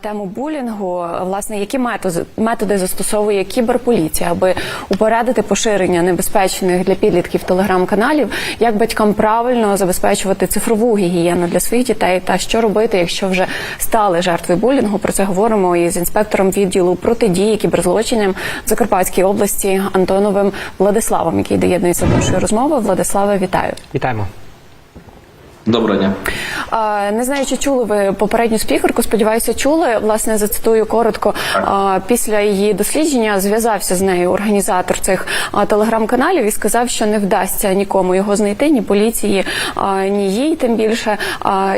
Тему булінгу, власне, які методи, методи застосовує кіберполіція, аби упередити поширення небезпечних для підлітків телеграм-каналів, як батькам правильно забезпечувати цифрову гігієну для своїх дітей, та що робити, якщо вже стали жертвою булінгу. Про це говоримо із інспектором відділу протидії кіберзлочинам в Закарпатській області Антоновим Владиславом, який доєднується до нашої розмови. Владиславе, вітаю. Вітаємо. Доброго дня. Не знаю, чи чули ви попередню спікерку. Сподіваюся, чули. Власне, зацитую коротко. А, Після її дослідження зв'язався з нею організатор цих телеграм-каналів і сказав, що не вдасться нікому його знайти, ні поліції, ні їй. Тим більше.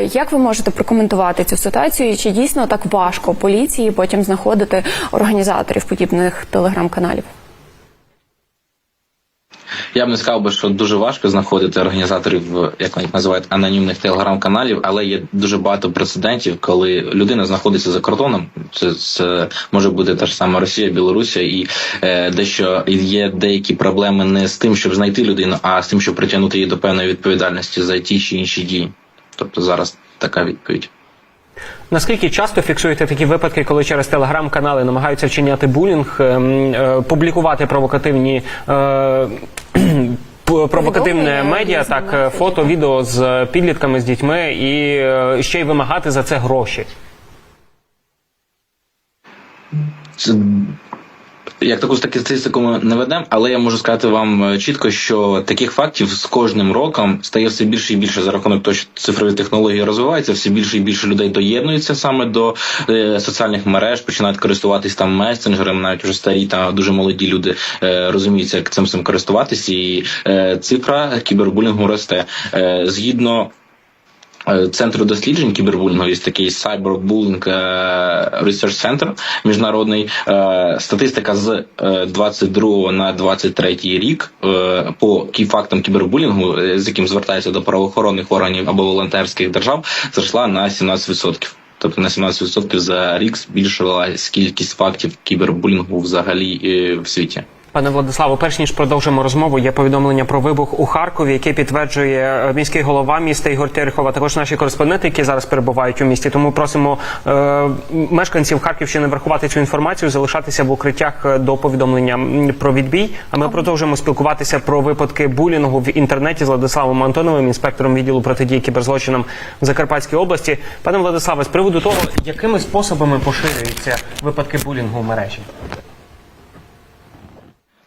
Як ви можете прокоментувати цю ситуацію? І Чи дійсно так важко поліції потім знаходити організаторів подібних телеграм-каналів? Я б не сказав би, що дуже важко знаходити організаторів, як вони їх називають, анонімних телеграм-каналів, але є дуже багато прецедентів, коли людина знаходиться за кордоном. Це, це може бути та ж сама Росія, Білорусія, і е, дещо є деякі проблеми не з тим, щоб знайти людину, а з тим, щоб притягнути її до певної відповідальності за ті чи інші дії. Тобто зараз така відповідь. Наскільки часто фіксуєте такі випадки, коли через телеграм-канали намагаються вчиняти булінг, ем, е, публікувати провокативні е, провокативне медіа, так е, фото, відео з підлітками, з дітьми, і е, ще й вимагати за це гроші? Як таку статистику ми не ведемо, але я можу сказати вам е, чітко, що таких фактів з кожним роком стає все більше і більше за рахунок того, що цифрові технології розвиваються, все більше і більше людей доєднуються саме до е, соціальних мереж, починають користуватись там месенджерами, навіть вже старі та дуже молоді люди е, розуміються, як цим всім користуватись, і цифра кібербулінгу росте згідно. Е, Центру досліджень кібербулінгу є такий Cyberbullying е, Research Center міжнародний. Е, Статистика з е, 22 на 23 рік по фактам кібербулінгу, з яким звертаються до правоохоронних органів або волонтерських держав, зросла на 17%. Тобто на 17% за рік збільшилась кількість фактів кібербулінгу взагалі в світі. Пане Владиславу, перш ніж продовжимо розмову, є повідомлення про вибух у Харкові, яке підтверджує е, міський голова міста Ігор Терехов, а також наші кореспонденти, які зараз перебувають у місті. Тому просимо е, мешканців Харківщини врахувати цю інформацію, залишатися в укриттях е, до повідомлення про відбій. А ми продовжуємо спілкуватися про випадки булінгу в інтернеті з Владиславом Антоновим, інспектором відділу протидії кіберзлочинам в Закарпатській області. Пане Владиславе, з приводу того, якими способами поширюються випадки булінгу в мережі.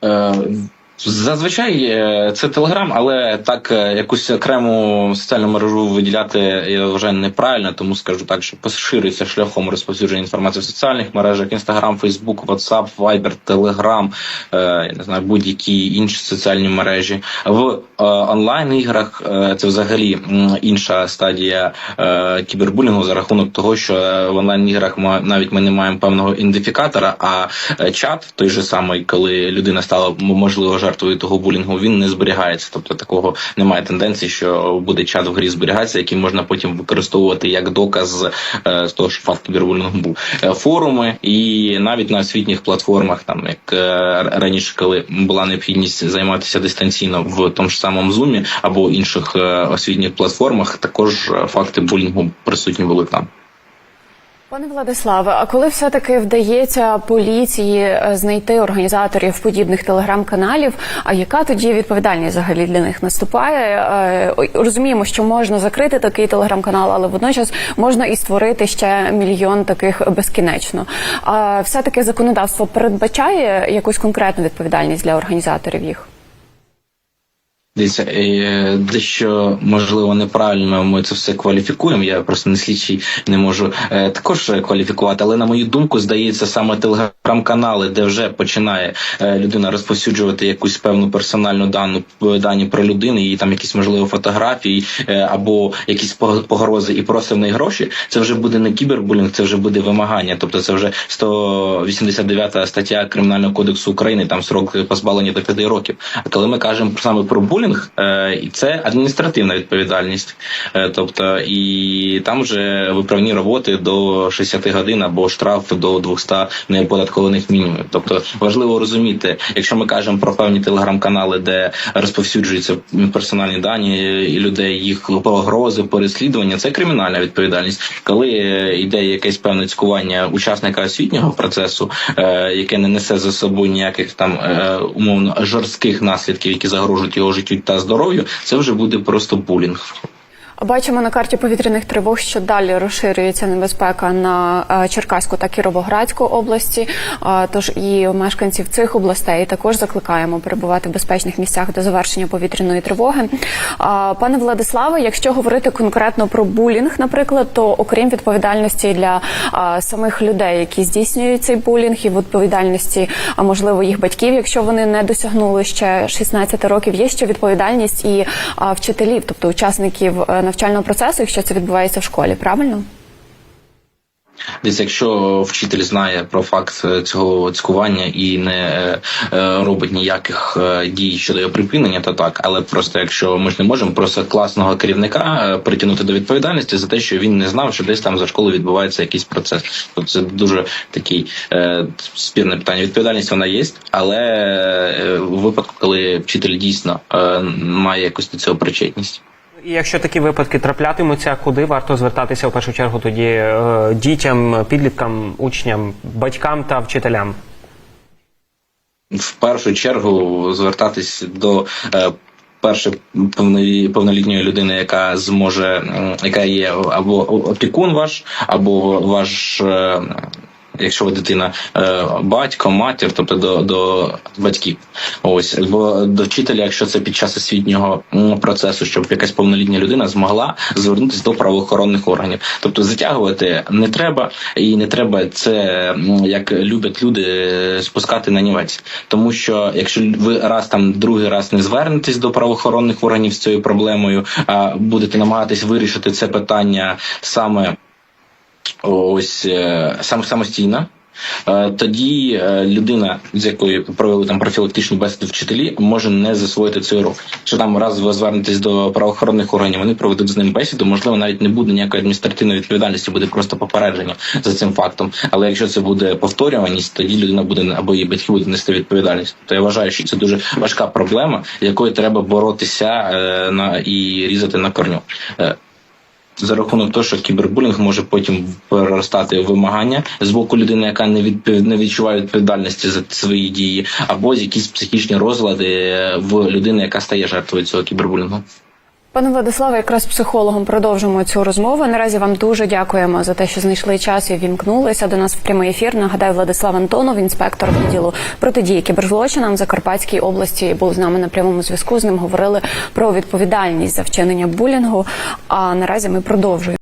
Е, Зазвичай е, це телеграм, але так е, якусь окрему соціальну мережу виділяти я вважаю неправильно, тому скажу так, що поширюється шляхом розповсюдження інформації в соціальних мережах: Інстаграм, Фейсбук, Ватсап, Вайбер, Телеграм, е, я не знаю, будь-які інші соціальні мережі. В е, онлайн іграх е, це взагалі інша стадія е, кібербулінгу за рахунок того, що е, в онлайн іграх ми навіть ми не маємо певного ідентифікатора, а е, чат той же самий, коли людина стала можливо жертвою того булінгу, він не зберігається. Тобто такого немає тенденції, що буде чат в грі зберігатися, який можна потім використовувати як доказ е, з того, що факт кібербулінгу був. Е, Форуми і навіть на освітніх платформах, там як е, раніше, коли була необхідність займатися дистанційно в тому ж самому Zoom або інших освітніх платформах, також факти булінгу присутні були там. Пане Владиславе, а коли все-таки вдається поліції е, знайти організаторів подібних телеграм-каналів, а яка тоді відповідальність взагалі для них наступає? Е, Розуміємо, що можна закрити такий телеграм-канал, але водночас можна і створити ще мільйон таких безкінечно. А все-таки законодавство передбачає якусь конкретну відповідальність для організаторів їх? Дивіться, е, дещо можливо неправильно ми це все кваліфікуємо. Я просто не слідчий не можу е, також кваліфікувати. Але на мою думку, здається, саме телеграм-канали, де вже починає е, людина розповсюджувати якусь певну персональну дану дані про людину, її там якісь можливо фотографії е, або якісь пог- погрози і просив неї гроші. Це вже буде не кібербулінг, це вже буде вимагання. Тобто, це вже 189 стаття Кримінального кодексу України, там срок позбавлення до 5 років. А коли ми кажемо саме про булінг, кібербулінг, е, і це адміністративна відповідальність. Е, тобто, і там вже виправні роботи до 60 годин або штраф до 200 неоподаткованих мінімумів. Тобто важливо розуміти, якщо ми кажемо про певні телеграм-канали, де розповсюджуються персональні дані і людей, їх погрози, переслідування, це кримінальна відповідальність. Коли е, йде якесь певне цькування учасника освітнього процесу, яке не несе за собою ніяких там умовно жорстких наслідків, які загрожують його життю та здоров'ю, це вже буде просто булінг. Бачимо на карті повітряних тривог, що далі розширюється небезпека на е, Черкаську та Кіровоградську області. Тож і мешканців цих областей також закликаємо перебувати в безпечних місцях до завершення повітряної тривоги. Пане Владиславе, якщо говорити конкретно про булінг, наприклад, то окрім відповідальності для самих людей, які здійснюють цей булінг, і відповідальності, а можливо їх батьків, якщо вони не досягнули ще 16 років, є ще відповідальність і вчителів, тобто учасників е, навчального процесу, якщо це відбувається в школі, правильно? Десь, якщо вчитель знає про факт е, цього цькування і не е, е, робить ніяких дій щодо його припинення, то так. Але просто якщо ми ж не можемо просто класного керівника притягнути до відповідальності за те, що він не знав, що десь там за школою відбувається якийсь процес. Тобто це дуже такий е, спірне питання. Відповідальність вона є, але у випадку, коли вчитель дійсно е, має якусь до цього причетність. І якщо такі випадки траплятимуться, куди варто звертатися в першу чергу тоді е, дітям, підліткам, учням, батькам та вчителям? в першу чергу звертатись до е, перше повнолі- повнолітньої людини, яка зможе, яка є або опікун ваш, або ваш. Якщо ви дитина е, батько, матір, тобто до, до батьків, ось або до вчителя, якщо це під час освітнього процесу, щоб якась повнолітня людина змогла звернутися до правоохоронних органів. Тобто затягувати не треба, і не треба це як люблять люди е, спускати на нівець. Тому що якщо ви раз там другий раз не звернетесь до правоохоронних органів з цією проблемою, а будете намагатись вирішити це питання саме ось е, сам самостійно. е, Тоді е, людина, з якою провели там профілактичні бесіди вчителі, може не засвоїти цей урок. Якщо там раз ви звернетесь до правоохоронних органів, вони проведуть з ним бесіду, можливо, навіть не буде ніякої адміністративної відповідальності, буде просто попередження за цим фактом. Але якщо це буде повторюваність, тоді людина буде або її батьки будуть нести відповідальність. То я вважаю, що це дуже важка проблема, якою треба боротися на і різати на корню. За рахунок того, що кібербулінг може потім переростати в вимагання з боку людини, яка не відпов... не відчуває відповідальності за свої дії, або якісь психічні розлади е, в людини, яка стає жертвою цього кібербулінгу. Пане Владиславе, якраз психологом продовжимо цю розмову. Наразі вам дуже дякуємо за те, що знайшли час і вімкнулися до нас в прямий ефір. Нагадаю, Владислав Антонов, інспектор відділу протидії кіберзлочинам Закарпатській області, був з нами на прямому зв'язку. З ним говорили про відповідальність за вчинення булінгу. А наразі ми продовжуємо.